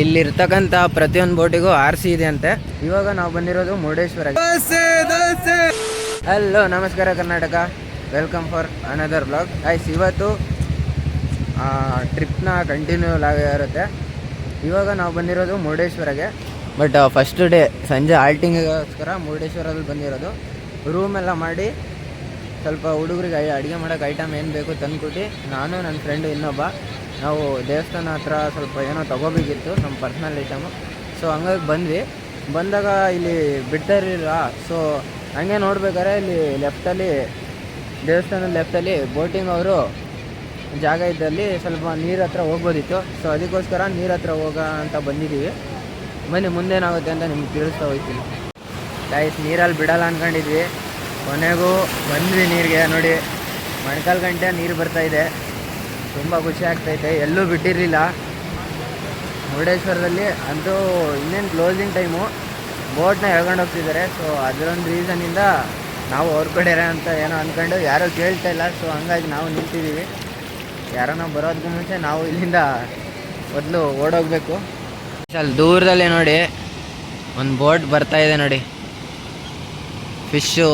ಇಲ್ಲಿರ್ತಕ್ಕಂಥ ಪ್ರತಿಯೊಂದು ಬೋಟಿಗೂ R C ಇದೆ ಅಂತೆ ಇವಾಗ ನಾವು ಬಂದಿರೋದು ಮುರುಡೇಶ್ವರ. ಹಲೋ ನಮಸ್ಕಾರ Karnataka. Welcome for another blog ice ಇವತ್ತು ಟ್ರಿಪ್ನ ಕಂಟಿನ್ಯೂ ಇರುತ್ತೆ. ಇವಾಗ ನಾವು ಬಂದಿರೋದು ಮುರುಡೇಶ್ವರಗೆ. ಬಟ್ ಫಸ್ಟ್ ಡೇ ಸಂಜೆ ಆಲ್ಟಿಂಗಿಗೋಸ್ಕರ ಮುರುಡೇಶ್ವರದಲ್ಲಿ ಬಂದಿರೋದು. ರೂಮ್ ಎಲ್ಲ ಮಾಡಿ ಸ್ವಲ್ಪ ಹುಡುಗರಿಗೆ ಅಡುಗೆ ಮಾಡೋಕ್ಕೆ ಐಟಮ್ ಏನು ಬೇಕು ತಂದ್ಕೊಟ್ಟು ನಾನು ನನ್ನ ಫ್ರೆಂಡು ಇನ್ನೊಬ್ಬ. ನಾವು ದೇವಸ್ಥಾನ ಹತ್ರ ಸ್ವಲ್ಪ ಏನೋ ತೊಗೋಬೇಕಿತ್ತು ನಮ್ಮ ಪರ್ಸ್ನಲ್ ಐಟಮು ಸೊ ಹಂಗಾಗಿ ಬಂದ್ವಿ. ಬಂದಾಗ ಇಲ್ಲಿ ಬಿಡ್ತಾ ಇರಲಿಲ್ಲ ಸೊ ಹಂಗೆ ನೋಡ್ಬೇಕಾದ್ರೆ ಇಲ್ಲಿ ಲೆಫ್ಟಲ್ಲಿ ದೇವಸ್ಥಾನದ ಲೆಫ್ಟಲ್ಲಿ ಬೋಟಿಂಗ್ ಅವರು ಜಾಗ ಇದ್ದಲ್ಲಿ ಸ್ವಲ್ಪ ನೀರು ಹತ್ರ ಹೋಗ್ಬೋದಿತ್ತು. ಸೊ ಅದಕ್ಕೋಸ್ಕರ ನೀರು ಹತ್ರ ಹೋಗ ಅಂತ ಬಂದಿದ್ದೀವಿ. ಬನ್ನಿ, ಮುಂದೇನಾಗುತ್ತೆ ಅಂತ ನಿಮ್ಗೆ ತಿಳಿಸ್ತಾ ಹೋಗ್ತೀನಿ. ಗೈಸ್ ನೀರಲ್ಲಿ ಬಿಡಲ್ಲ ಅಂದ್ಕೊಂಡಿದ್ವಿ ಕೊನೆಗೂ ಬಂದ್ವಿ ನೀರಿಗೆ. ನೋಡಿ, ಮಣ್ಕಾಲು ಗಂಟೆ ನೀರು ಬರ್ತಾ ಇದೆ. ತುಂಬ ಖುಷಿ ಆಗ್ತೈತೆ. ಎಲ್ಲೂ ಬಿಟ್ಟಿರಲಿಲ್ಲ. ಮುರುಡೇಶ್ವರದಲ್ಲಿ ಅಂತೂ ಇನ್ನೇನು ಕ್ಲೋಸಿಂಗ್ ಟೈಮು ಬೋಟ್ನ ಎಳ್ಕೊಂಡು ಹೋಗ್ತಿದ್ದಾರೆ ಸೊ ಅದರೊಂದು ರೀಸನಿಂದ ನಾವು ಅವ್ರ ಅಂತ ಏನೋ ಅಂದ್ಕೊಂಡು ಯಾರೂ ಕೇಳ್ತಾ ಇಲ್ಲ. ಸೊ ಹಂಗಾಗಿ ನಾವು ನಿಂತಿದ್ದೀವಿ ಯಾರನ್ನ ಬರೋದಕ್ಕೂ ಮುಂಚೆ ನಾವು ಇಲ್ಲಿಂದ ಮೊದಲು ಓಡೋಗಬೇಕು. ಅಲ್ಲಿ ದೂರದಲ್ಲಿ ನೋಡಿ, ಒಂದು ಬೋಟ್ ಬರ್ತಾ ಇದೆ ನೋಡಿ. ಫಿಶ್ಶು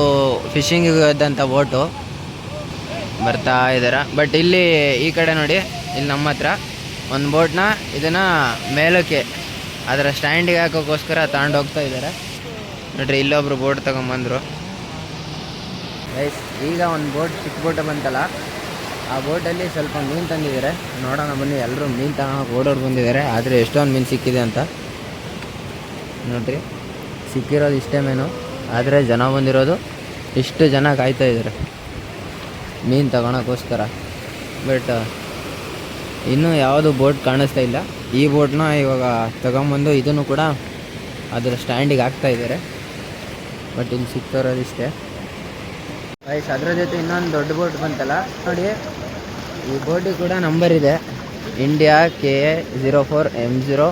ಫಿಶಿಂಗಿಗೆ ಇದ್ದಂಥ ಬೋಟು ಬರ್ತಾ ಇದ್ದಾರೆ ಬಟ್ ಇಲ್ಲಿ ಈ ಕಡೆ ನೋಡಿ, ಇಲ್ಲಿ ನಮ್ಮ ಹತ್ರ ಒಂದು ಬೋಟ್ನ ಇದನ್ನು ಮೇಲಕ್ಕೆ ಅದರ ಸ್ಟ್ಯಾಂಡಿಗೆ ಹಾಕೋಕ್ಕೋಸ್ಕರ ತಗೊಂಡು ಹೋಗ್ತಾ ಇದ್ದಾರೆ ನೋಡ್ರಿ, ಇಲ್ಲೊಬ್ರು ಬೋಟ್ ತಗೊಂಬಂದರು. ಈಗ ಒಂದು ಬೋಟ್ ಚಿಕ್ಕ ಬೋಟ್ ಬಂತಲ್ಲ, ಆ ಬೋಟಲ್ಲಿ ಸ್ವಲ್ಪ ಮೀನು ತಂದಿದ್ದಾರೆ. ನೋಡೋಣ ಬನ್ನಿ ಎಲ್ಲರೂ ಮೀನು ತಗೊಳಕ್ಕೆ ಓಡೋರು ಬಂದಿದ್ದಾರೆ. ಆದರೆ ಎಷ್ಟೊಂದು ಮೀನು ಸಿಕ್ಕಿದೆ ಅಂತ. ನೋಡ್ರಿ, ಸಿಕ್ಕಿರೋದು ಇಷ್ಟೇ ಮೀನು. ಆದರೆ ಜನ ಬಂದಿರೋದು ಇಷ್ಟು ಜನ ಕಾಯ್ತಾ ಇದ್ದಾರೆ ಮೀನು ತಗೊಳಕ್ಕೋಸ್ಕರ ಬಟ್ ಇನ್ನೂ ಯಾವುದು ಬೋಟ್ ಕಾಣಿಸ್ತಾ ಇಲ್ಲ. ಈ ಬೋಟ್ನ ಇವಾಗ ತಗೊಂಬಂದು ಇದನ್ನು ಕೂಡ ಅದರ ಸ್ಟ್ಯಾಂಡಿಗೆ ಹಾಕ್ತಾ ಇದ್ದಾರೆ. ಬಟ್ ಇಲ್ಲಿ ಸಿಕ್ತಾರೋದಿಷ್ಟೇ ಇಷ್ಟೇ. ಅದರ ಜೊತೆ ಇನ್ನೊಂದು ದೊಡ್ಡ ಬೋಟ್ ಬಂತಲ್ಲ? ನೋಡಿ, ಈ ಬೋಟಿಗೆ ಕೂಡ ನಂಬರ್ ಇದೆ. India K A zero four M zero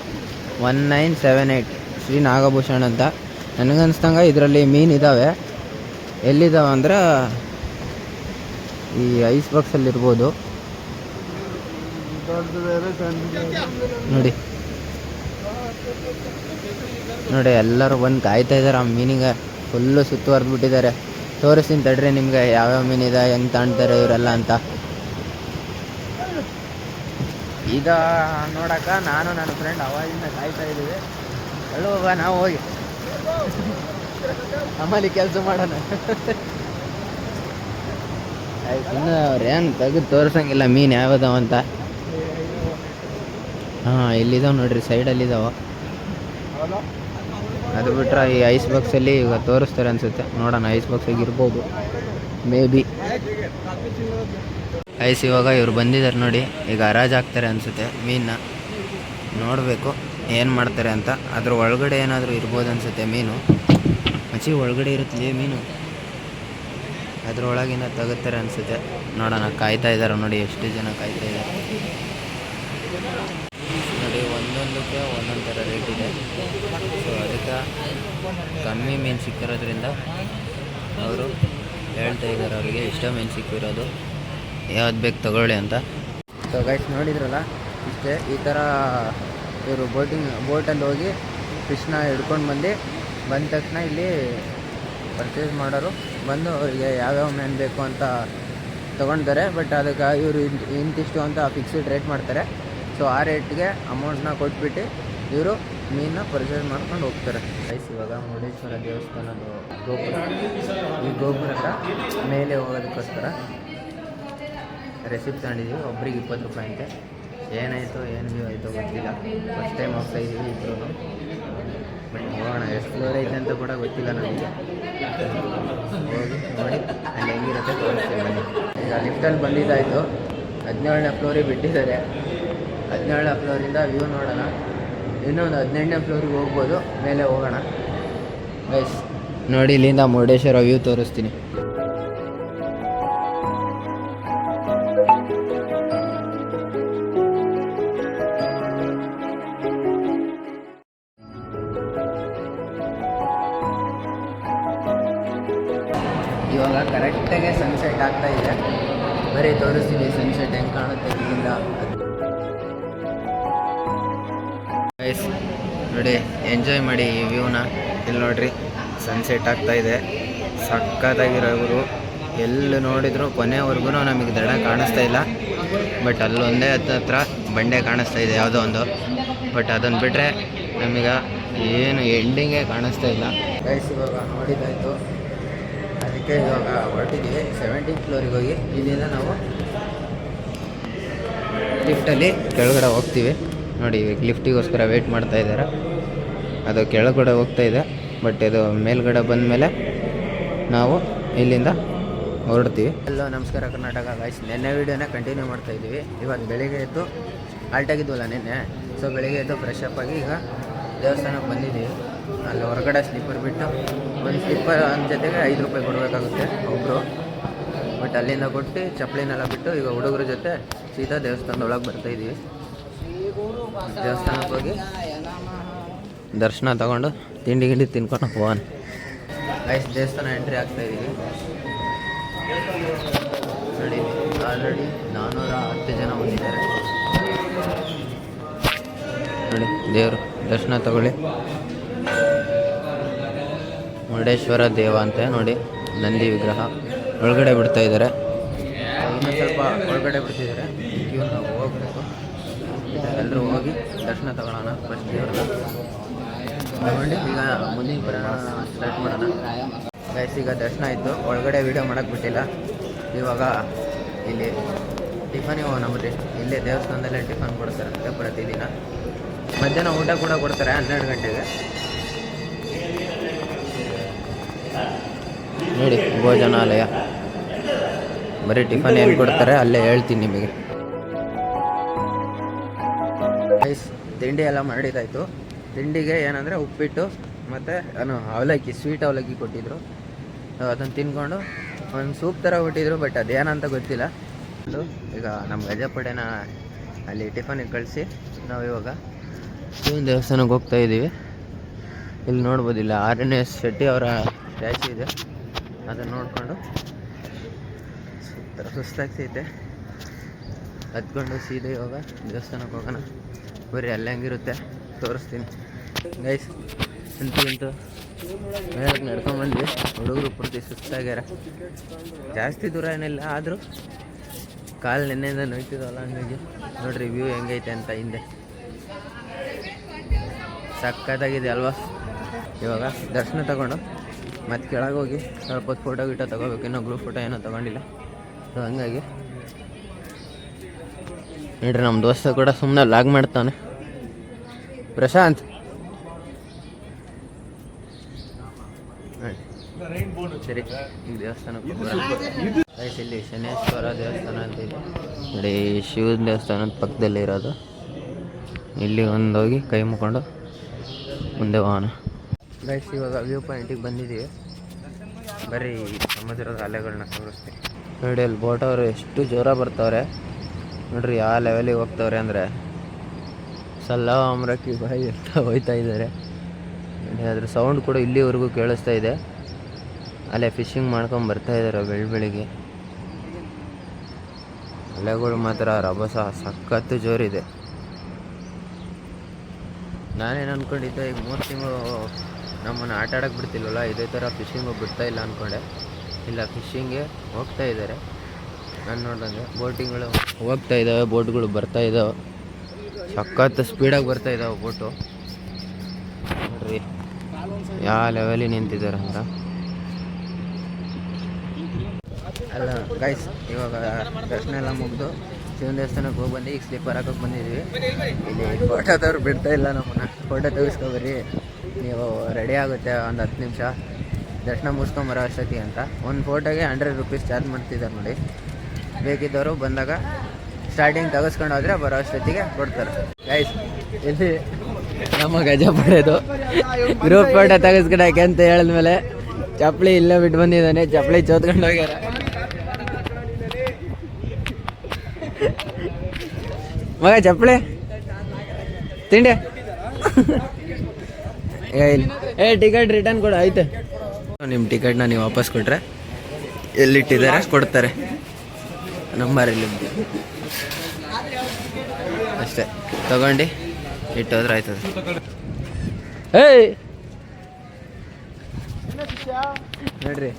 one nine seven eight Shri Nagabhushan ಅಂತ. ನನಗನ್ಸ್ದಂಗೆ ಇದರಲ್ಲಿ ಮೀನು ಇದ್ದಾವೆ ಎಲ್ಲಿದ್ದಾವೆ ಅಂದ್ರೆ ಈ ಐಸ್ ಬಾಕ್ಸಲ್ಲಿ ಇರ್ಬೋದು. ನೋಡಿ. ನೋಡಿ, ಎಲ್ಲರೂ ಬಂದು ಕಾಯ್ತಾ ಇದ್ದಾರೆ. ಆ ಮೀನಿಗೆ ಫುಲ್ಲು ಸುತ್ತುವರೆದು ಬಿಟ್ಟಿದ್ದಾರೆ ತೋರಿಸ್ತೀನಿ ತಡ್ರಿ ನಿಮ್ಗೆ ಯಾವ್ಯಾವ ಮೀನಿದೆ ಹೆಂಗೆ ತಾಣ್ತಾರೆ ಇವರೆಲ್ಲ ಅಂತ. ಈಗ ನೋಡಕ್ಕ, ನಾನು, ನನ್ನ ಫ್ರೆಂಡ್ ಅವಾಗಿಂದ ಕಾಯ್ತಾ ಇದ್ದೀವಿ. ಅಲ್ಲೂ ನಾವು ಹೋಗಿ. ನಮ್ಮಲ್ಲಿ ಕೆಲಸ ಮಾಡೋಣ. ಇನ್ನು ಅವ್ರು ಏನು ತೆಗೆದು ತೋರಿಸಂಗಿಲ್ಲ, ಮೀನು ಯಾವ್ದಾವ ಅಂತ. ಹಾಂ, ಇಲ್ಲಿದಾವೆ ನೋಡ್ರಿ ಸೈಡಲ್ಲಿದ್ದಾವೆ ಅದು ಬಿಟ್ರೆ ಈ ಐಸ್ ಬಾಕ್ಸಲ್ಲಿ ಈಗ ತೋರಿಸ್ತಾರೆ ಅನ್ಸುತ್ತೆ. ನೋಡೋಣ, ಐಸ್ ಬಾಕ್ಸಾಗಿ ಇರ್ಬೋದು ಮೇ ಬಿ ಐಸ್ ಇವಾಗ ಇವ್ರು ಬಂದಿದ್ದಾರೆ ನೋಡಿ, ಈಗ ಹರಾಜ್ ಹಾಕ್ತಾರೆ ಅನಿಸುತ್ತೆ ಮೀನನ್ನ. ನೋಡಬೇಕು, ಏನು ಮಾಡ್ತಾರೆ ಅಂತ. ಅದ್ರ ಒಳಗಡೆ ಏನಾದರೂ ಇರ್ಬೋದು ಅನಿಸುತ್ತೆ ಮೀನು. ಮಚ್ಚಿ, ಒಳಗಡೆ ಇರುತ್ತಲೇ ಮೀನು? ಅದ್ರೊಳಗಿಂದ ತೆಗುತ್ತಾರೆ ಅನಿಸುತ್ತೆ. ನೋಡೋಣ, ಕಾಯ್ತಾ ಇದ್ದಾರೆ ನೋಡಿ ಎಷ್ಟು ಜನ ಕಾಯ್ತಾ ಇದ್ದಾರೆ ನೋಡಿ, ಒಂದೊಂದಕ್ಕೆ ಒಂದೊಂದು ಥರ ರೇಟ್ ಇದೆ. ಸೊ ಅದಕ್ಕೆ ಕಮ್ಮಿ ಮೀನು ಸಿಕ್ಕಿರೋದ್ರಿಂದ ಅವರು ಹೇಳ್ತಾ ಇದ್ದಾರೆ ಅವರಿಗೆ ಇಷ್ಟ ಮೀನು ಸಿಕ್ಕಿರೋದು. ಯಾವ್ದು ಬೇಕು ತಗೊಳ್ಳಿ ಅಂತ. ಸೊ ಗೈಸ್ ನೋಡಿದ್ರಲ್ಲ, ಇಷ್ಟೇ ಈ ಥರ ಇವರು ಬೋಟಿಂಗ್ ಬೋಟಲ್ಲಿ ಹೋಗಿ ಫಿಶ್ನ ಹಿಡ್ಕೊಂಡು ಬಂದು ಬಂದ ತಕ್ಷಣ ಇಲ್ಲಿ ಪರ್ಚೇಸ್ ಮಾಡೋರು ಬಂದು ಅವರಿಗೆ ಯಾವ್ಯಾವ ಮೇನ್ ಬೇಕು ಅಂತ ತೊಗೊಳ್ತಾರೆ ಬಟ್ ಅದಕ್ಕೆ ಇವರು ಇಂತಿಷ್ಟು ಅಂತ ಫಿಕ್ಸ್ಡ್ ರೇಟ್ ಮಾಡ್ತಾರೆ. ಸೊ ಆ ರೇಟ್ಗೆ ಅಮೌಂಟ್ನ ಕೊಟ್ಬಿಟ್ಟು ಇವರು ಮೀನನ್ನ ಪರ್ಚೇಸ್ ಮಾಡ್ಕೊಂಡು ಹೋಗ್ತಾರೆ. ಐಸ್ ಇವಾಗ ಮುರುಡೇಶ್ವರ ದೇವಸ್ಥಾನದ ಗೋಪುರ. ಈ ಗೋಪುರದ ಮೇಲೆ ಹೋಗೋದಕ್ಕೋಸ್ಕರ ರೆಸಿಪ್ಟ್ ತಗೊಂಡಿದ್ದೀವಿ ಒಬ್ರಿಗೆ ಇಪ್ಪತ್ತು ರೂಪಾಯಿ ಅಂತೆ. ಏನಾಯಿತು, ಏನು ಆಯಿತು ಗೊತ್ತಿಲ್ಲ. ಫಸ್ಟ್ ಟೈಮ್ ಹೋಗ್ತಾ ಇದ್ದೀವಿ ಇಬ್ಬರು ನೋಡೋಣ ಎಷ್ಟು ಫ್ಲೋರ್ ಐತೆ ಅಂತ ಕೂಡ ಗೊತ್ತಿಲ್ಲ ನಮಗೆ. ಹೋಗಿ ನೋಡಿ, ಅಲ್ಲಿ ಹೆಂಗಿರುತ್ತೆ ತೋರಿಸ್ತೀವಿ ಬನ್ನಿ. ಈಗ ಲಿಫ್ಟಲ್ಲಿ ಬಂದಿದ್ದಾಯಿತು. ಹದಿನೇಳನೇ ಫ್ಲೋರಿಗೆ ಬಿಟ್ಟಿದ್ದಾರೆ. ಹದಿನೇಳನೇ ಫ್ಲೋರಿಂದ ವ್ಯೂ ನೋಡೋಣ. ಇನ್ನೊಂದು ಹದಿನೆಂಟನೇ ಫ್ಲೋರಿಗೆ ಹೋಗ್ಬೋದು, ಮೇಲೆ ಹೋಗೋಣ. ನೋಡಿ ಇಲ್ಲಿಂದ ಮುರುಡೇಶ್ವರ ವ್ಯೂ ತೋರಿಸ್ತೀನಿ. ನೋಡಿ ಎಂಜಾಯ್ ಮಾಡಿ ಈ ವ್ಯೂನ ಇಲ್ಲಿ ನೋಡ್ರಿ ಸನ್ಸೆಟ್ ಆಗ್ತಾ ಇದೆ. ಸಕ್ಕತ್ತಾಗಿರೋರು ಎಲ್ಲಿ ನೋಡಿದ್ರು ಕೊನೆವರೆಗೂ ನಮಗೆ ದಡ ಕಾಣಿಸ್ತಾ ಇಲ್ಲ. ಬಟ್ ಅಲ್ಲೊಂದೇ ಹತ್ರ ಬಂಡೆ ಕಾಣಿಸ್ತಾ ಇದೆ, ಯಾವುದೋ ಒಂದು. ಬಟ್ ಅದನ್ನು ಬಿಟ್ಟರೆ ನಮಗೆ ಏನು ಎಂಡಿಂಗೇ ಕಾಣಿಸ್ತಾ ಇಲ್ಲ. ಗೈಸ್ ಇವಾಗ ನೋಡಿದ್ದಾಯಿತು. ಅದಕ್ಕೆ ಇವಾಗ ಹೊರಟಿದ್ದೀವಿ ಸೆವೆಂಟೀನ್ ಫ್ಲೋರಿಗೆ ಹೋಗಿ. ಇಲ್ಲಿಂದ ನಾವು ಲಿಫ್ಟಲ್ಲಿ ಕೆಳಗಡೆ ಹೋಗ್ತೀವಿ. ನೋಡಿ ಇವಾಗ ಲಿಫ್ಟಿಗೋಸ್ಕರ ವೆಯ್ಟ್ ಮಾಡ್ತಾ ಇದ್ದಾರೆ. ಅದು ಕೆಳಗಡೆ ಹೋಗ್ತಾ ಇದೆ ಬಟ್ ಇದು ಮೇಲ್ಗಡೆ ಬಂದ ಮೇಲೆ ನಾವು ಇಲ್ಲಿಂದ ಹೊರಡ್ತೀವಿ. ಹಲೋ ನಮಸ್ಕಾರ ಕರ್ನಾಟಕ ಗಾಯ್ಸ್ ನೆನ್ನೆ ವೀಡಿಯೋನ ಕಂಟಿನ್ಯೂ ಮಾಡ್ತಾ ಇದ್ದೀವಿ. ಇವಾಗ ಬೆಳಿಗ್ಗೆ ಎದ್ದು ಆಲ್ಟಾಗಿದ್ವಲ್ಲ ನಿನ್ನೆ. ಸೊ ಬೆಳಿಗ್ಗೆ ಎದ್ದು ಫ್ರೆಶ್ ಅಪ್ ಆಗಿ ಈಗ ದೇವಸ್ಥಾನಕ್ಕೆ ಬಂದಿದ್ದೀವಿ. ಅಲ್ಲಿ ಹೊರಗಡೆ ಸ್ಲೀಪರ್ ಬಿಟ್ಟು ಒಂದು ಸ್ಲೀಪರ್ ಒಂದು ಜೊತೆಗೆ ಐದು ರೂಪಾಯಿ ಕೊಡಬೇಕಾಗುತ್ತೆ ಒಬ್ಬರು ಬಟ್ ಅಲ್ಲಿಂದ ಕೊಟ್ಟು ಚಪ್ಪಲಿನೆಲ್ಲ ಬಿಟ್ಟು ಈಗ ಹುಡುಗರ ಜೊತೆ ಸೀದಾ ದೇವಸ್ಥಾನದೊಳಗೆ ಬರ್ತಾ ಇದ್ದೀವಿ. ದೇವಸ್ಥಾನಕ್ಕೆ ಹೋಗಿ ದರ್ಶನ ತಗೊಂಡು ತಿಂಡಿ ಗಿಂಡಿ ತಿನ್ಕೊಂಡು ಹೋಗೋಣ. ಐಸ್ ದೇವಸ್ಥಾನ ಎಂಟ್ರಿ ಆಗ್ತಾ ಇದ್ದೀವಿ ನೋಡಿ ಆಲ್ರೆಡಿ ನಾನ್ನೂರ ಹತ್ತು ಜನ ಬಂದಿದ್ದಾರೆ. ನೋಡಿ ದೇವರು ದರ್ಶನ ತಗೊಳ್ಳಿ. ಮುರುಡೇಶ್ವರ ದೇವ ಅಂತ ನೋಡಿ ನಂದಿ ವಿಗ್ರಹ ಒಳಗಡೆ ಬಿಡ್ತಾ ಇದ್ದಾರೆ. ಇನ್ನೂ ಸ್ವಲ್ಪ ಒಳಗಡೆ ಬಿಡ್ತಿದ್ದಾರೆ. ಎಲ್ಲರೂ ಹೋಗಿ ದರ್ಶನ ತಗೊಳ್ಳೋಣ ಫಸ್ಟ್ ದೇವ್ರನ್ನ ತಗೊಂಡು ಈಗ ಮುಂದಿನ ಪ್ರಯಾಣ ಸ್ಟಾರ್ಟ್ ಮಾಡೋಣ. ಗೈಸ್ ಈಗ ದರ್ಶನ ಆಯಿತು. ಒಳಗಡೆ ವೀಡಿಯೋ ಮಾಡೋಕ್ಕೆ ಬಿಟ್ಟಿಲ್ಲ. ಇವಾಗ ಇಲ್ಲಿ ಟಿಫನ್ ಇವ್ ನಮ್ಮ ರೀ ಇಲ್ಲೇ ದೇವಸ್ಥಾನದಲ್ಲೇ ಟಿಫನ್ ಕೊಡ್ತಾರಂತೆ ಪ್ರತಿದಿನ. ಮಧ್ಯಾಹ್ನ ಊಟ ಕೂಡ ಕೊಡ್ತಾರೆ ಹನ್ನೆರಡು ಗಂಟೆಗೆ. ನೋಡಿ, ಭೋಜನಾಲಯ. ಬರೀ ಟಿಫನ್ ಏನು ಕೊಡ್ತಾರೆ ಅಲ್ಲೇ ಹೇಳ್ತೀನಿ ನಿಮಗೆ. ರೈಸ್ ತಿಂಡಿ ಎಲ್ಲ ಮಾಡಿದಾಯ್ತು. ತಿಂಡಿಗೆ ಏನಂದರೆ ಉಪ್ಪಿಟ್ಟು ಮತ್ತು, ಏನು, ಅವಲಕ್ಕಿ ಸ್ವೀಟ್ ಅವಲಕ್ಕಿ ಕೊಟ್ಟಿದ್ರು. ಅದನ್ನು ತಿನ್ಕೊಂಡು ಒಂದು ಸೂಪ್ ಥರ ಕೊಟ್ಟಿದ್ರು ಬಟ್ ಅದೇನಂತ ಗೊತ್ತಿಲ್ಲ. ಈಗ ನಮ್ಮ ಗಜಪಡೆನ ಅಲ್ಲಿ ಟಿಫನಿಗೆ ಕಳಿಸಿ ನಾವು ಇವಾಗ ಶಿವನ ದೇವಸ್ಥಾನಕ್ಕೆ ಹೋಗ್ತಾ ಇದ್ದೀವಿ ಇಲ್ಲಿ ನೋಡ್ಬೋದಿಲ್ಲ ಆರ್ ಎನ್ ಎಸ್ ಶೆಟ್ಟಿ ಅವರ ಸ್ಟ್ಯಾಚು ಇದೆ. ಅದನ್ನು ನೋಡಿಕೊಂಡು ಸುಸ್ತಾಗ್ತೈತೆ. ಹತ್ಕೊಂಡು ಸೀದಾ ಇವಾಗ ದೇವಸ್ಥಾನಕ್ಕೆ ಹೋಗೋಣ. ಬರೀ ಅಲ್ಲಿ ಹೆಂಗಿರುತ್ತೆ. ತೋರಿಸ್ತೀನಿ. ಗೈಸ್ ಅಂತೂ ಇಂತು ಮೇಳಕ್ಕೆ ನಡ್ಕೊಂಬಂದ್ವಿ ಹುಡುಗರು ಪೂರ್ತಿ ಸುಸ್ತಾಗ್ಯಾರ ಜಾಸ್ತಿ ದೂರ ಏನಿಲ್ಲ, ಆದರೂ ಕಾಲು ನಿನ್ನೆಯಿಂದ ನೋಯ್ತಿದ್ವಲ್ಲ, ಹಂಗಾಗಿ ನೋಡ್ರಿ ವ್ಯೂ ಹೆಂಗೈತೆ ಅಂತ ಹಿಂದೆ. ಸಕ್ಕತ್ತಾಗಿದೆ ಅಲ್ವಾ? ಇವಾಗ ದರ್ಶನ ತಗೊಂಡು ಮತ್ತೆ ಕೆಳಗೆ ಹೋಗಿ ಸ್ವಲ್ಪ ಫೋಟೋ ಗಿಟೋ ತೊಗೋಬೇಕು. ಇನ್ನೂ ಗ್ರೂಪ್ ಫೋಟೋ ಏನೋ ತಗೊಂಡಿಲ್ಲ. ಸೊ ಹಂಗಾಗಿ ನೋಡ್ರಿ ನಮ್ಮ ದೋಸ್ತ ಕೂಡ ಸುಮ್ಮನೆ ಲಾಗ್ ಮಾಡ್ತಾನೆ ಪ್ರಶಾಂತ್. ಸರಿ ಈಗ. Guys, ಇಲ್ಲಿ ಶನೇಶ್ವರ ದೇವಸ್ಥಾನ ಅಂತ ಇದೆ. ನೋಡಿ ಶಿವ ದೇವಸ್ಥಾನ ದೇವಸ್ಥಾನದ ಪಕ್ಕದಲ್ಲಿ ಇರೋದು. ಇಲ್ಲಿ ಒಂದು ಹೋಗಿ ಕೈ ಮುಕೊಂಡು ಮುಂದೆ ವಾಹನ ಗೈಸ್ ಇವಾಗ ವ್ಯೂ ಪಾಯಿಂಟಿಗೆ ಬಂದಿದ್ದೀವಿ. ಬರೀ ಸಮುದ್ರದ ಅಲೆಗಳನ್ನ ತೋರಿಸ್ತೀವಿ ನೋಡಿ ಅಲ್ಲಿ ಬೋಟ್ ಎಷ್ಟು ಜೋರ ಬರ್ತಾವ್ರೆ. ನೋಡ್ರಿ ಯಾವ ಲೆವೆಲಿಗೆ ಹೋಗ್ತವ್ರೆ ಅಂದರೆ ಸಲ್ಲಾಮ್ರಕ್ಕಿ ಬಾಯಿ ಅಂತ ಹೋಯ್ತಾ ಇದ್ದಾರೆ. ಅದ್ರ ಸೌಂಡ್ ಕೂಡ ಇಲ್ಲಿವರೆಗೂ ಕೇಳಿಸ್ತಾ ಇದೆ. ಅಲ್ಲೇ ಫಿಶಿಂಗ್ ಮಾಡ್ಕೊಂಡು ಬರ್ತಾ ಇದ್ದಾರೆ ಬೆಳ್ ಬೆಳಿಗ್ಗೆ. ಅಲೆಗಳು ಮಾತ್ರ ರಭಸ, ಸಖತ್ತು ಜೋರಿದೆ. ನಾನೇನು ಅಂದ್ಕೊಂಡಿದ್ದೆ ಈಗ ಮೂರು ತಿಂಗಳು ನಮ್ಮನ್ನು ಆಟ ಆಡೋಕ್ಕೆ ಬಿಡ್ತಿಲ್ವಲ್ಲ, ಇದೇ ಥರ ಫಿಶಿಂಗು ಬಿಡ್ತಾ ಇಲ್ಲ ಅಂದ್ಕೊಂಡೆ ಇಲ್ಲ ಫಿಶಿಂಗೇ ಹೋಗ್ತಾ ಇದ್ದಾರೆ. ನಾನು ನೋಡ್ದಂಗೆ ಬೋಟಿಂಗ್ಗಳು ಹೋಗ್ತಾ ಇದ್ದಾವೆ ಬೋಟ್ಗಳು ಬರ್ತಾ ಇದ್ದಾವೆ ಸಖತ್ತು ಸ್ಪೀಡಾಗಿ ಬರ್ತಾ ಇದ್ದಾವೆ ಬೋಟು. ನೋಡ್ರಿ, ಯಾವ ಲೆವೆಲಿಗೆ ನಿಂತಿದ್ದಾರೆ ಅಂತ ಅಲ್ಲ ಗೈಸ್ ಇವಾಗ ದರ್ಶನ ಎಲ್ಲ ಮುಗಿದು ಶಿವನ ದೇವಸ್ಥಾನಕ್ಕೆ ಹೋಗಿ ಬಂದು ಈಗ ಸ್ಲೀಪರ್ ಹಾಕೋಕೆ ಬಂದಿದ್ವಿ. ಇಲ್ಲಿ ಫೋಟೋದವ್ರು ಬಿಡ್ತಾ ಇಲ್ಲ ನಮ್ಮನ್ನ. ಫೋಟೋ ತೆಗಿಸ್ಕೊಬರ್ರಿ. ನೀವು ರೆಡಿ ಆಗುತ್ತೆ ಒಂದು ಹತ್ತು ನಿಮಿಷ. ದರ್ಶನ ಮುಗಿಸ್ಕೊಂಬರೋ ಅಷ್ಟೊತ್ತಿಗೆ ಅಂತ. ಒಂದು ಫೋಟೋಗೆ ಹಂಡ್ರೆಡ್ ರುಪೀಸ್ ಚಾರ್ಜ್ ಮಾಡ್ತಿದ್ದಾರೆ ನೋಡಿ. ಬೇಕಿದ್ದವರು ಬಂದಾಗ ಸ್ಟಾರ್ಟಿಂಗ್ ತೆಗೆಸ್ಕೊಂಡು ಹೋದ್ರೆ ಬರೋ ಅಷ್ಟೊತ್ತಿಗೆ ಕೊಡ್ತಾರೆ. ಗೈಸ್ ಇಲ್ಲಿ ನಮ್ಮ ಗಜ ಪಡೆದು ಗ್ರೂಪ್ ಫೋಟೋ ತೆಗೆಸ್ಕೊಡಕ್ಕೆ ಅಂತ ಹೇಳಿದ್ಮೇಲೆ ಚಪ್ಪಲಿ ಇಲ್ಲೇ ಬಿಟ್ಟು ಬಂದಿದ್ದಾನೆ. ಚಪ್ಪಲಿ ಚೋತ್ಕೊಂಡು ಹೋಗ್ಯಾರ. ಮಗ, ಚಪ್ಪಲಿ? ತಿಂಡಿ? ಏ ಟಿಕೆಟ್ ರಿಟರ್ನ್ ಕೊಡು, ಐತೆ. ನಿಮ್ಮ ಟಿಕೆಟ್ನ ನೀವು ವಾಪಸ್ ಕೊಟ್ರೆ ಎಲ್ಲಿಟ್ಟಿದ್ದಾರೆ? ಕೊಡ್ತಾರೆ. ನಂಬರ್ ಇಲ್ಲಿ ಅಷ್ಟೇ. ತಗೊಂಡು ಇಟ್ಟೋದ್ರೆ ಆಯ್ತದೆ. ಏಯ್! ನೋಡ್ರಿ.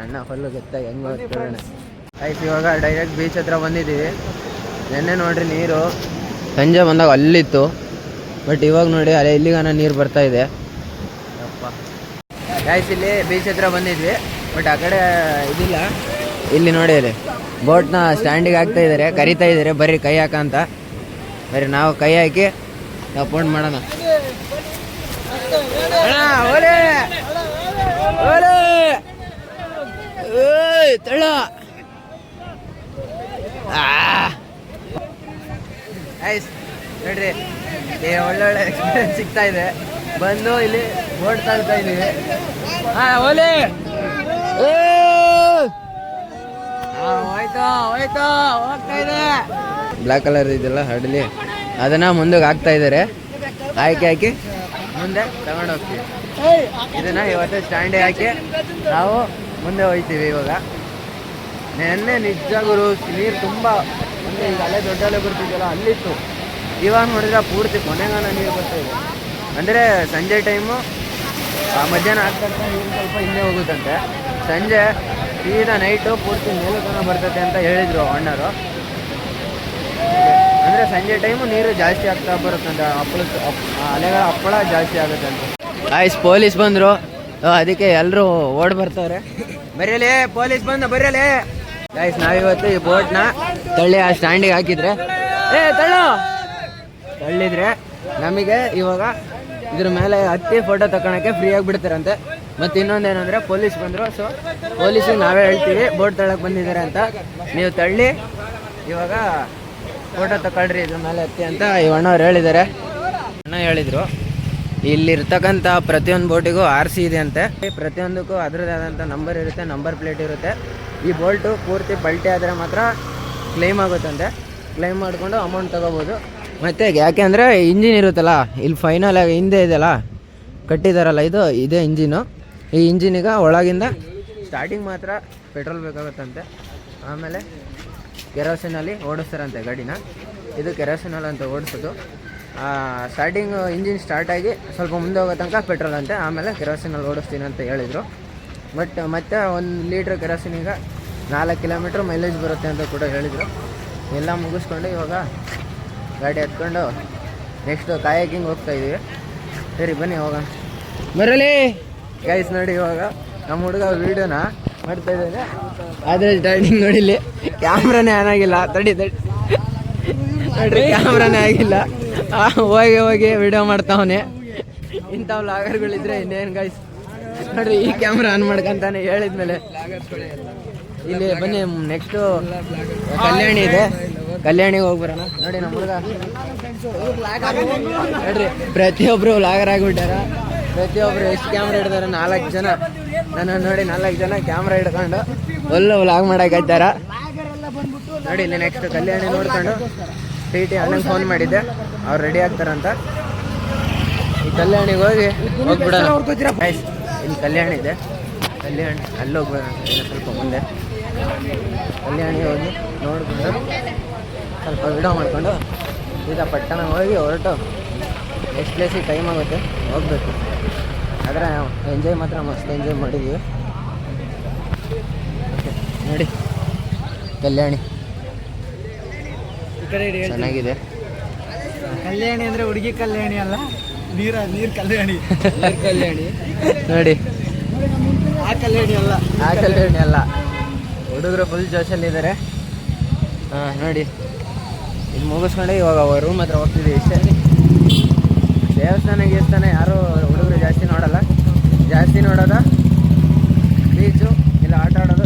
ಅಣ್ಣ ಫುಲ್ಲು ಗೊತ್ತಾಗಿ ಹೆಂಗ್ ಆಯ್ತು ಇವಾಗ ಡೈರೆಕ್ಟ್ ಬೀಚ್ ಹತ್ರ ಬಂದಿದ್ದೀವಿ. ನೆನ್ನೆ ನೋಡ್ರಿ ನೀರು. ಸಂಜೆ ಬಂದಾಗ ಅಲ್ಲಿತ್ತು. ಬಟ್ ಇವಾಗ ನೋಡಿ ಅಲ್ಲೇ ಇಲ್ಲಿಗಾನ ನೀರು ಬರ್ತಾ ಇದೆ. ಆಯ್ತು ಇಲ್ಲಿ ಬೀಚ್ ಹತ್ರ ಬಂದಿದ್ವಿ. ಬಟ್ ಆ ಕಡೆ ಇದಿಲ್ಲ. ಇಲ್ಲಿ ನೋಡಿ ಅಲ್ಲಿ. ಬೋಟ್ನ ಸ್ಟ್ಯಾಂಡಿಗೆ ಹಾಕ್ತಾ ಇದ್ದಾರೆ, ಕರಿತಾ ಇದ್ದಾರೆ. ಬರ್ರಿ, ಕೈ ಹಾಕ ಅಂತ. ಬರ್ರಿ, ನಾವು ಕೈ ಹಾಕಿ ನಾವು ಫೋನ್ ಮಾಡೋಣ. ಆ! ಐಸ್ ನೋಡ್ರಿ ಒಳ್ಳೊಳ್ಳೆ ಎಕ್ಸ್ಪೀರಿಯನ್ಸ್ ಸಿಗ್ತಾ ಇದೆ. ಬಂದು ಇಲ್ಲಿ ಬೋಟ್ ತಳ್ತಾ ಇದ್ದೀವಿ. ಹಾ ಓಲೆ ಏ! ಆ, ಹೋಯ್ತು ಹೋಯ್ತು ಹೋಗ್ತಾ ಇದೆ ಬ್ಲ್ಯಾಕ್ ಕಲರ್ ಇದೆಲ್ಲ ಹಡಲಿ ಅದನ್ನ ಮುಂದಕ್ಕೆ ಹಾಕ್ತಾ ಇದ್ದಾರೆ. ಹಾಕಿ ಹಾಕಿ. ಮುಂದೆ ತಗೊಂಡು ಹೋಗ್ತೀವಿ. ಇದನ್ನ ಇವತ್ತು ಸ್ಟ್ಯಾಂಡ್ ಹಾಕಿ ನಾವು ಮುಂದೆ ಹೋಗ್ತೀವಿ ಇವಾಗ. ನೆನ್ನೆ ನಿಜ ಗುರು ನೀರು ತುಂಬ ಮುಂದೆ ಈಗ ಅಲ್ಲೇ ದೊಡ್ಡ ಅಲೆ ಬರ್ತಿದ್ದಲ್ಲ ಅಲ್ಲಿತ್ತು. ಇವಾಗ ನೋಡಿದ್ರೆ ಪೂರ್ತಿ ಕೊನೆಗಾನ ನೀರು ಬರ್ತಾ ಇದೆ. ಅಂದರೆ ಸಂಜೆ ಟೈಮು ಮಧ್ಯಾಹ್ನ ಆಗ್ತಾ ನೀರು ಸ್ವಲ್ಪ ಹಿಂದೆ ಹೋಗುತ್ತಂತೆ. ಸಂಜೆ ಸೀದಾ ನೈಟು ಪೂರ್ತಿ ಮೇಲುತನ ಬರ್ತೈತೆ ಅಂತ ಹೇಳಿದರು ಅಣ್ಣರು. ಅಂದರೆ ಸಂಜೆ ಟೈಮು ನೀರು ಜಾಸ್ತಿ ಆಗ್ತಾ ಬರುತ್ತಂತೆ ಹಪ್ಪಳ ಅಲೆಗಳ ಹಪ್ಪಳ ಜಾಸ್ತಿ ಆಗುತ್ತೆ ಅಂತ. ಆಯ್ಸ್ ಪೊಲೀಸ್ ಬಂದರು. ಅದಕ್ಕೆ ಎಲ್ಲರೂ ಓಡ್ ಬರ್ತವ್ರೆ ಬರೀಲಿ ಪೊಲೀಸ್ ಬಂದ ಬರೀಲಿ ಗಾಯ್ಸ್ ನಾವಿವತ್ತು ಈ ಬೋಟ್ನ ತಳ್ಳಿ ಆ ಸ್ಟ್ಯಾಂಡಿಗೆ ಹಾಕಿದ್ರೆ ಏ ತಳ್ಳು! ತಳ್ಳಿದ್ರೆ ನಮಗೆ ಇವಾಗ ಇದ್ರ ಮೇಲೆ ಹತ್ತಿ ಫೋಟೋ ತಗೊಳಕ್ಕೆ ಫ್ರೀಯಾಗಿ ಬಿಡ್ತಾರಂತೆ ಮತ್ತು ಇನ್ನೊಂದೇನಂದ್ರೆ ಪೊಲೀಸ್ ಬಂದರು ಸೊ ಪೊಲೀಸಿಗೆ ನಾವೇ ಹೇಳ್ತೀವಿ, ಬೋಟ್ ತಳಕ್ಕೆ ಬಂದಿದ್ದಾರೆ ಅಂತ. ನೀವು ತಳ್ಳಿ, ಇವಾಗ ಫೋಟೋ ತಗೊಳ್ರಿ ಇದ್ರ ಮೇಲೆ ಹತ್ತಿ ಅಂತ ಈ ಅಣ್ಣವ್ರು ಹೇಳಿದ್ದಾರೆ ಅಣ್ಣ ಹೇಳಿದರು, ಇಲ್ಲಿರ್ತಕ್ಕಂಥ ಪ್ರತಿಯೊಂದು ಬೋಟಿಗೂ ಆರ್ ಸಿ ಇದೆ ಅಂತೆ. ಪ್ರತಿಯೊಂದಕ್ಕೂ ಅದರದೇ ಆದಂಥ ನಂಬರ್ ಇರುತ್ತೆ ನಂಬರ್ ಪ್ಲೇಟ್ ಇರುತ್ತೆ. ಈ ಬೋಲ್ಟು ಪೂರ್ತಿ ಪಲ್ಟಿ ಆದರೆ ಮಾತ್ರ ಕ್ಲೈಮ್ ಆಗುತ್ತಂತೆ ಕ್ಲೈಮ್ ಮಾಡಿಕೊಂಡು ಅಮೌಂಟ್ ತಗೋಬೋದು. ಮತ್ತು ಯಾಕೆ ಅಂದರೆ ಇಂಜಿನ್ ಇರುತ್ತಲ್ಲ, ಇಲ್ಲಿ ಫೈನಲ್ ಆಗಿ ಹಿಂದೆ ಇದೆಯಲ್ಲ, ಕಟ್ಟಿದಾರಲ್ಲ ಇದು, ಇದೇ ಇಂಜಿನು ಈ ಇಂಜಿನಿಗೆ ಒಳಗಿಂದ ಸ್ಟಾರ್ಟಿಂಗ್ ಮಾತ್ರ ಪೆಟ್ರೋಲ್ ಬೇಕಾಗುತ್ತಂತೆ. ಆಮೇಲೆ ಕೆರೋಸಿನಲ್ಲಿ ಓಡಿಸ್ತಾರಂತೆ ಗಾಡಿನ. ಇದು ಕೆರೋಸಿನಲ್ಲಿ ಅಂತ ಓಡಿಸೋದು. ಸ್ಟಾರ್ಟಿಂಗ್ ಇಂಜಿನ್ ಸ್ಟಾರ್ಟಾಗಿ ಸ್ವಲ್ಪ ಮುಂದೆ ಹೋಗೋ ತನಕ ಪೆಟ್ರೋಲ್ ಅಂತೆ. ಆಮೇಲೆ ಕೆರೋಸಿನಲ್ಲಿ ಓಡಿಸ್ತೀನಿ ಅಂತ ಹೇಳಿದರು. ಬಟ್ ಮತ್ತೆ ಒಂದು ಲೀಟ್ರ್ ಕೆರೋಸಿನಿಗೆ ನಾಲ್ಕು ಕಿಲೋಮೀಟ್ರ್ ಮೈಲೇಜ್ ಬರುತ್ತೆ ಅಂತ ಕೂಡ ಹೇಳಿದರು. ಎಲ್ಲ ಮುಗಿಸ್ಕೊಂಡು ಇವಾಗ ಗಾಡಿ ಹತ್ಕೊಂಡು ನೆಕ್ಸ್ಟು ಕಾಯಕಿಂಗ್ ಹೋಗ್ತಾ ಇದ್ದೀವಿ ಸರಿ, ಬನ್ನಿ ಹೋಗೋಣ. ಬರಲಿ ಗೈಸ್ ನೋಡಿ ಇವಾಗ ನಮ್ಮ ಹುಡುಗ ವೀಡಿಯೋನ ಮಾಡ್ತಾ ಇದ್ದಾನೆ. ಆದರೆ ಸ್ಟಾರ್ಟಿಂಗ್ ನೋಡಿಲಿ ಕ್ಯಾಮ್ರಾನೇ ಆನ್ ಆಗಿಲ್ಲ. ತಡಿ ತಡಿ. ನೋಡ್ರಿ ಕ್ಯಾಮ್ರಾನೇ ಆಗಿಲ್ಲ. ಹೋಗಿ ಹೋಗಿ ವಿಡಿಯೋ ಮಾಡ್ತಾವನೆ. ಇಂಥ ಲಾಗರ್ಗಳಿದ್ರೆ ಇನ್ನೇನು ಗೈಸ್ ನೋಡ್ರಿ, ಈ ಕ್ಯಾಮ್ರಾ ಆನ್ ಮಾಡ್ಕೊಂತಾನೆ ಹೇಳಿದ್ಮೇಲೆ. ಇಲ್ಲಿ ಬನ್ನಿ ನೆಕ್ಸ್ಟು ಕಲ್ಯಾಣಿ ಇದೆ. ಕಲ್ಯಾಣಿಗೆ ಹೋಗ್ಬರೋಣ ನೋಡಿ ನಮ್ಮ ಹುಡುಗ. ನೋಡ್ರಿ, ಪ್ರತಿಯೊಬ್ರು ಲಾಗರ್ ಆಗಿಬಿಟ್ಟಾರ. ಪ್ರತಿಯೊಬ್ರು ಎಷ್ಟು ಕ್ಯಾಮ್ರಾ ಹಿಡಿದಾರೆ? ನಾಲ್ಕು ಜನ. ನನ್ನ ನೋಡಿ ನಾಲ್ಕು ಜನ ಕ್ಯಾಮ್ರಾ ಹಿಡ್ಕೊಂಡು ಒಳ್ಳೆ ವ್ಲಾಗ್ ಮಾಡಕತ್ತಾರ ನೋಡಿ, ಇಲ್ಲಿ ನೆಕ್ಸ್ಟ್ ಕಲ್ಯಾಣಿ ನೋಡ್ಕೊಂಡು ಟಿ ಟಿ ಅಣ್ಣಂಗೆ ಫೋನ್ ಮಾಡಿದ್ದೆ. ಅವ್ರು ರೆಡಿ ಆಗ್ತಾರಂತ. ಈ ಕಲ್ಯಾಣಿಗೆ ಹೋಗಿ ಹೋಗ್ಬಿಡೋಣ. ಇಲ್ಲಿ ಕಲ್ಯಾಣ ಇದೆ. ಕಲ್ಯಾಣಿ ಅಲ್ಲಿ ಹೋಗ್ಬಿಡೋಣ. ಸ್ವಲ್ಪ ಮುಂದೆ. ಕಲ್ಯಾಣಿಗೆ ಹೋಗಿ ನೋಡ್ಕೊಂಡು ಸ್ವಲ್ಪ ವಿಡಿಯೋ ಮಾಡಿಕೊಂಡು ಈಗ ಪಟ್ಟಣ ಹೋಗಿ ಹೊರಟು. ಎಷ್ಟು ಪ್ಲೇಸಿಗೆ ಟೈಮ್ ಆಗುತ್ತೆ. ಹೋಗ್ಬೇಕು. ಆದರೆ ಎಂಜಾಯ್ ಮಾತ್ರ ಮಸ್ತ್ ಎಂಜಾಯ್ ಮಾಡಿದ್ವಿ. ನೋಡಿ ಕಲ್ಯಾಣಿ. ಚೆನ್ನಾಗಿದೆ. ಕಲ್ಯಾಣಿ ಅಂದರೆ ಹುಡುಗಿ ಕಲ್ಯಾಣಿ ಅಲ್ಲ ನೀರ ನೀರು ಕಲ್ಯಾಣಿ. ಕಲ್ಯಾಣಿ. ನೋಡಿ. ಆ ಕಲ್ಯಾಣಿ ಅಲ್ಲ. ಆ ಕಲ್ಯಾಣಿ ಅಲ್ಲ. ಹುಡುಗರು ಫುಲ್ ಜೋಶಲ್ಲಿದ್ದಾರೆ ಹಾಂ ನೋಡಿ. ಇದು ಮುಗಿಸ್ಕೊಂಡು ಇವಾಗ ರೂಮ್ ಹತ್ರ ಹೋಗ್ತಿದ್ದೀವಿ ಇಷ್ಟೇ. ದೇವಸ್ಥಾನ ಗೇವಸ್ಥಾನ ಯಾರು ಹುಡುಗರು ಜಾಸ್ತಿ ನೋಡಲ್ಲ. ಜಾಸ್ತಿ ನೋಡೋದ ಬೀಚು ಇಲ್ಲ ಆಟ ಆಡೋದು